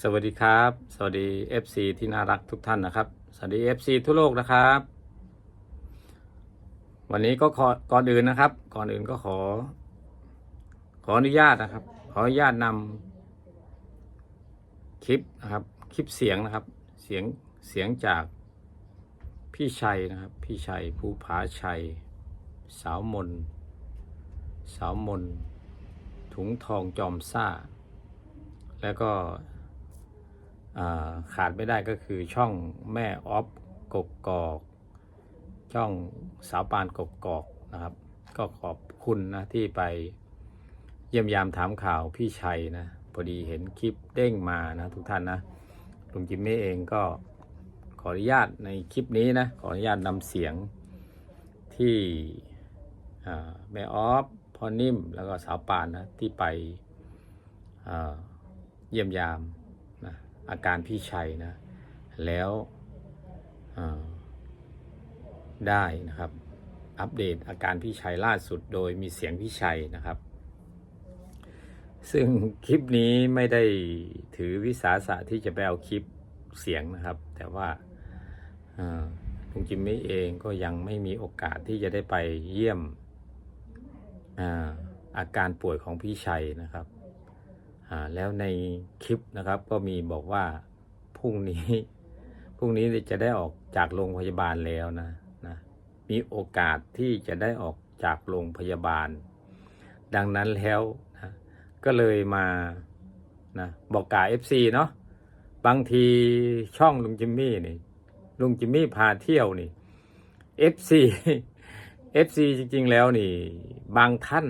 สวัสดีครับ สวัสดี FC ที่น่ารักทุกท่านนะครับ สวัสดี FC ทั่วโลกนะครับ วันนี้ก็ขอก่อนอื่นนะครับ ก่อนอื่นก็ขอ ขออนุญาตนะครับ ขออนุญาตนำคลิปนะครับ คลิปเสียงนะครับ เสียงเสียงจากพี่ชัยนะครับ พี่ชัยภูผาชัย สาวมน สาวมน ถุงทองจอมซ่า แล้วก็ ขาดไม่ได้ก็คือช่องแม่ออฟกกกอก ช่องสาวปานกกกอกนะครับ ก็ขอบคุณนะที่ไปเยี่ยมยามถามข่าวพี่ชัยนะพอดีเห็นคลิปเด้งมานะทุกท่านนะลุงจิมมี่เองก็ขออนุญาตในคลิปนี้นะขออนุญาตนำเสียงที่แม่ออฟพ่อนิ่มแล้วก็สาวปานนะที่ไปเยี่ยมยาม อาการพี่ชัยนะ แล้วได้นะครับ อัปเดตอาการพี่ชัยล่าสุดโดยมีเสียงพี่ชัยนะครับ ซึ่งคลิปนี้ไม่ได้ถือวิสาสะที่จะไปเอาคลิปเสียงนะครับ แต่ว่าอ่าลุงจิมมี่เองก็ยังไม่มีโอกาสที่จะได้ไปเยี่ยมอาอาการป่วยของพี่ชัยนะครับ แล้วในคลิปนะครับก็มีบอกว่าพรุ่งนี้พรุ่งนี้จะได้ออกจากโรงพยาบาลแล้วนะนะมีโอกาสที่จะได้ออกจากโรงพยาบาล ดังนั้นแล้วนะก็เลยมานะบอกกาเอฟซีเนาะบางทีช่องลุงจิมมี่นี่ลุงจิมมี่พาเที่ยวนี่เอฟซีเอฟซีจริง ๆ แล้วนี่ บางท่าน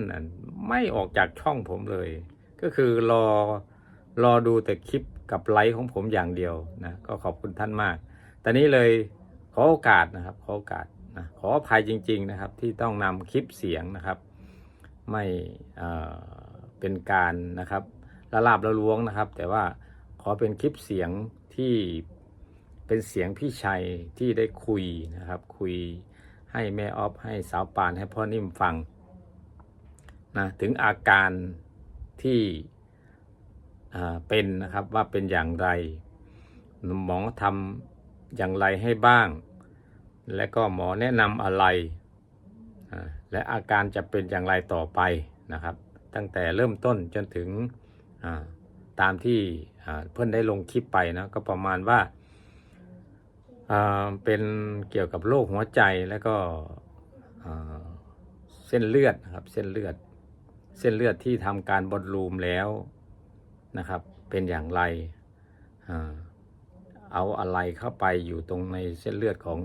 ไม่ออกจากช่องผมเลย ก็คือรอรอดูแต่คลิปกับไลค์ของผมอย่างเดียวนะก็ขอบคุณท่านมากแต่นี้เลยขอโอกาสนะครับขอโอกาสนะขออภัยจริง ๆนะครับ ที่ต้องนำคลิปเสียงนะครับ ไม่เอ่อเป็นการนะครับละลาบละล้วงนะครับ แต่ว่าขอเป็นคลิปเสียงที่เป็นเสียงพี่ชัยที่ได้คุยนะครับ คุยให้แม่ออฟให้สาวปานให้พ่อนิ่มฟังนะถึงอาการ ที่เป็นนะครับว่าเป็นอย่างไรหมอทำอย่างไรให้บ้าง และก็หมอแนะนำอะไร และอาการจะเป็นอย่างไรต่อไปนะครับ ตั้งแต่เริ่มต้นจนถึงตามที่เพื่อนได้ลงคลิปไปนะก็ประมาณว่าเป็นเกี่ยวกับโรคหัวใจแล้วก็เส้นเลือดนะครับเส้นเลือด เส้นเลือดที่ทำการบอลลูมแล้วนะครับ เป็นอย่างไร เอาอะไรเข้าไปอยู่ตรงในเส้นเลือดของ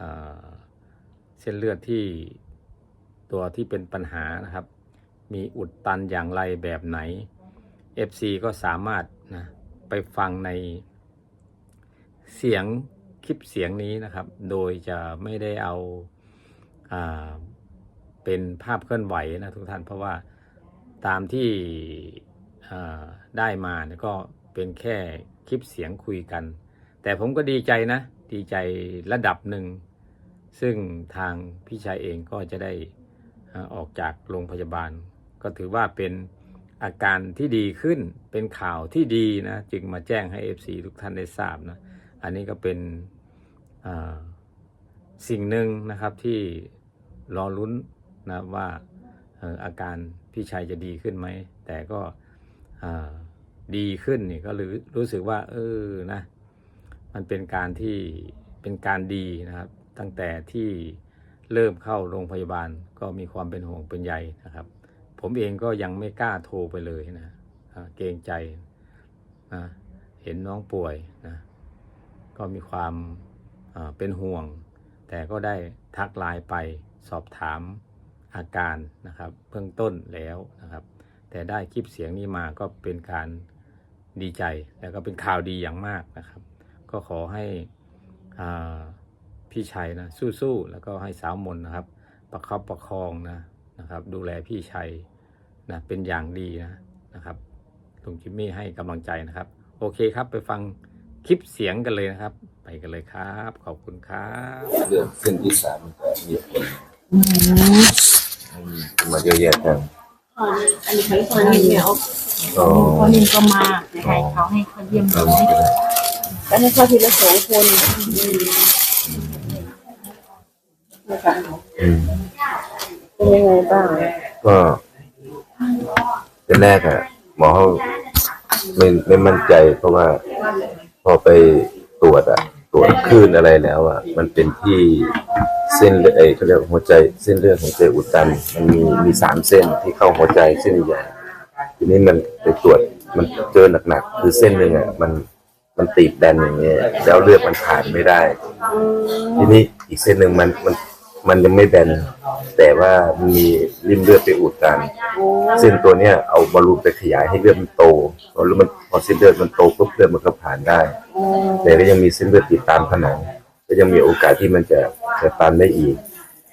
อเส้นเลือดที่ตัวที่เป็นปัญหานะครับ มีอุดตันอย่างไรแบบไหน FC ก็สามารถนะไปฟังในเสียงคลิปเสียงนี้นะครับ โดยจะไม่ได้เอาอาเป็นภาพเคลื่อนไหวนะทุกท่านเพราะว่า ตามที่ได้มาเนี่ยก็เป็นแค่คลิปเสียงคุยกัน แต่ผมก็ดีใจนะ ดีใจระดับหนึ่ง ซึ่งทางพี่ชายเองก็จะได้ออกจากโรงพยาบาล ก็ถือว่าเป็นอาการที่ดีขึ้นเป็นข่าวที่ดีนะ จึงมาแจ้งให้ FC ทุกท่านได้ทราบนะ อันนี้ก็เป็นสิ่งหนึ่งนะครับที่รอลุ้นนะว่าอาการ พี่ชัยจะดีขึ้นไหม แต่ก็ดีขึ้นนี่ก็รู้รู้สึกว่า เออนะ มันเป็นการที่เป็นการดีนะครับ ตั้งแต่ที่เริ่มเข้าโรงพยาบาลก็มีความเป็นห่วงเป็นใยนะครับ ผมเองก็ยังไม่กล้าโทรไปเลยนะเกรงใจนะเห็นน้องป่วยนะก็มีความเป็นห่วง แต่ก็ได้ทักไลน์ไปสอบถาม อาการนะครับเบื้องต้นแล้วนะครับ แต่ได้คลิปเสียงนี้มาก็เป็นการดีใจแล้วก็เป็นข่าวดีอย่างมากนะครับ ก็ขอให้พี่ชัยนะสู้ๆแล้วก็ให้สาวมนนะครับ ประคับประคองนะนะครับ ดูแลพี่ชัยนะเป็นอย่างดีนะนะครับลุงจิมมี่ให้กำลังใจนะครับ โอเคครับไปฟังคลิปเสียงกันเลยนะครับ ไปกันเลยครับ ขอบคุณครับ เรื่องขึ้นที่สามมันก็มีผลอื มให้มาเยอะแยะจังอันนี้เขาคนนี้เนี่ยอ๋อคนนึงก็มาให้เขาให้เขาเยี่ยมครับเลยแล้วให้เข้าทีละสองคนนะคะอืมเป็นยังไงบ้างก็เป็นแรกอะหมอเขาไม่ไม่มั่นใจเพราะว่า พอไปตรวจอะตรวจ คลื่นอะไรแล้วอะมันเป็นที่เส้นเลือดเขาเรียกหัวใจเส้นเลือดหัวใจอุดตัน มันมีมีสามเส้นที่เข้าหัวใจเส้นใหญ่ ทีนี้มันไปตรวจมันเจอหนักๆคือเส้นหนึ่งอะมันมันตีบแดนอย่างเงี้ยแล้วเลือดมันผ่านไม่ได้ ทีนี้อีกเส้นหนึ่งมันมันมันยังไม่แบน แต่ว่ามันมีริมเลือดไปอุดตันเส้นตัวเนี้ยเอาบอลลูนไปขยายให้เลือดมันโตพอเลือดมันพอเส้นเลือดมันโตปุ๊บเลือดมันก็ผ่านได้ แต่ก็ยังมีเส้นเลือดติดตามผนังก็ยังมีโอกาสที่มันจะจะตันได้อีก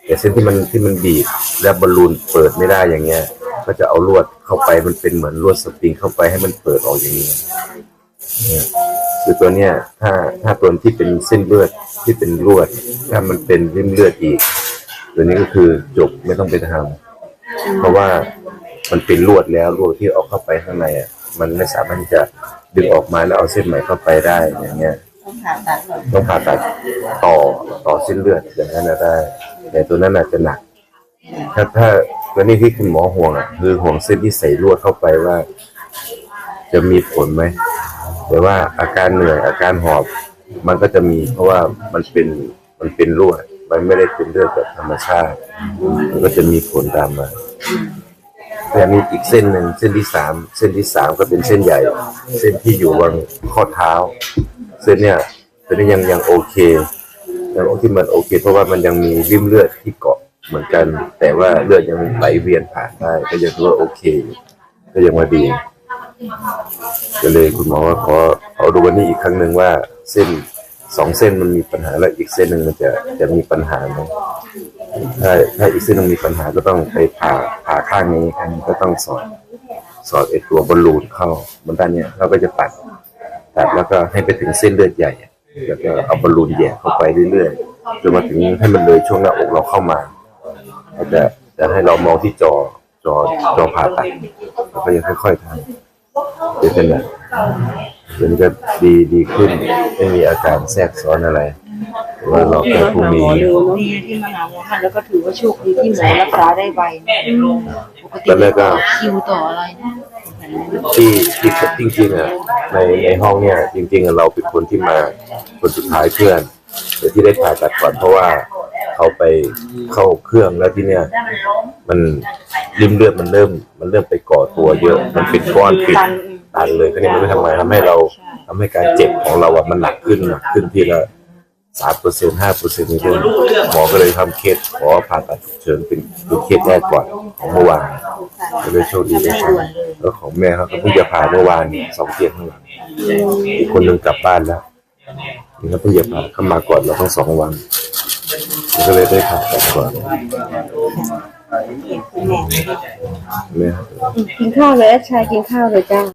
แต่เส้นที่มันที่มันบีบแล้วบอลลูนเปิดไม่ได้อย่างเงี้ย ก็จะเอาลวดเข้าไปมันเป็นเหมือนลวดสปริงเข้าไปให้มันเปิดออกอย่างนี้เนี่ยคือตัวเนี้ยถ้าถ้าตัวที่เป็นเส้นเลือดที่เป็นลวด ถ้ามันเป็นริ่มเลือดอีก ตัวนี้ก็คือจบไม่ต้องไปทำเพราะว่ามันเป็นลวดแล้วลวดที่เอาเข้าไปข้างในอะมันไม่สามารถที่จะดึงออกมาแล้วเอาเส้นใหม่เข้าไปได้อย่างเงี้ยต้องผ่าตัดก่อนต้องผ่าตัดต่อต่อเส้นเลือดอย่างนั้นนะได้ แต่ตัวนั้นอาจจะหนัก ถ้าถ้าตัวนี้ที่คุณหมอห่วงอะคือห่วงเส้นที่ใส่ลวดเข้าไปว่า จะมีผลไหมแต่ว่าอาการเหนื่อยอาการหอบ มันก็จะมีเพราะว่ามันเป็นมันเป็นลวด มันไม่ได้เป็นเลือดแบบธรรมชาติ มันก็จะมีผลตามมาแต่มีอีกเส้นหนึ่งเส้นที่สามเส้นที่สามก็เป็นเส้นใหญ่ เส้นที่อยู่บนข้อเท้า เส้นเนี่ยตัวนี้ยังยังโอเคยังที่มันโอเค เพราะว่ามันยังมีริมเลือดที่เกาะเหมือนกัน แต่ว่าเลือดยังไหลเวียนผ่านได้ ก็ยังถือว่าโอเค ก็ยังว่าดีก็เลยคุณหมอว่าขอขอดูวันนี้อีกครั้งหนึ่งว่าเส้น สองเส้นมันมีปัญหาแล้วอีกเส้นหนึ่งมันจะจะมีปัญหาไหมถ้าถ้าอีกเส้นหนึงมีปัญหาก็ต้องไปผ่าผ่าข้างนี้ข้างนี้ก็ต้องสอดสอดไอตัวบอลลูนเข้าบนด้านเนี้ยเราก็จะตัดตัดแล้วก็ให้ไปถึงเส้นเลือดใหญ่แล้วก็เอาบอลลูนแย่เข้าไปเรื่อยๆจนมาถึงให้มันเลยช่วงหน้าอกเราเข้ามาแล้วจะจะให้เรามองที่จอจอจอผ่าตัดแล้วก็ยังค่อยๆทำ เดี๋ยวเป็นแบบเดี๋ยวนี้ก็ดีดีขึ้น ไม่มีอาการแทรกซ้อนอะไรหรือว่าเราแค่ผู้มีดีที่มาหาหมอท่านแล้วก็ถือว่าโชคดีที่หมอรักษาได้ไวปกติตอนแรกก็คิวต่ออะไรนะที่ที่จริงๆอะในในห้องเนี่ย จริงๆอะเราเป็นคนที่มาคนสุดท้ายเพื่อนแต่ที่ได้ผ่าตัดก่อนเพราะว่า เขาไปเข้าเครื่องแล้วที่เนี่ย มันริมเลือดมันเริ่ม มันเริ่มไปก่อตัวเยอะ มันเป็นก้อนปิดตันเลยก็เนี่ยมันไม่ทำไมทำให้เราทำให้การเจ็บของเราอะมันหนักขึ้นหนักขึ้นทีละสามเปอร์เซ็นห้าเปอร์เซ็นต์นี่เลยหมอก็เลยทำเคสขอผ่าตัดฉุกเฉินเป็นเป็นเคสแรกก่อนของเมื่อวานก็เลยโชคดีได้ทำแล้วของแม่เขาก็เพิ่งจะผ่าเมื่อวานสองเตียงข้างหลังอีกคนหนึงกลับบ้านแล้วนี่เขาเพิ่งจะผ่าเข้ามาก่อนเราทั้งสองวัน ก็เลยได้ผ่าตัดก่อนแม่ กินข้าวเลยชายกินข้าวเลยจ้า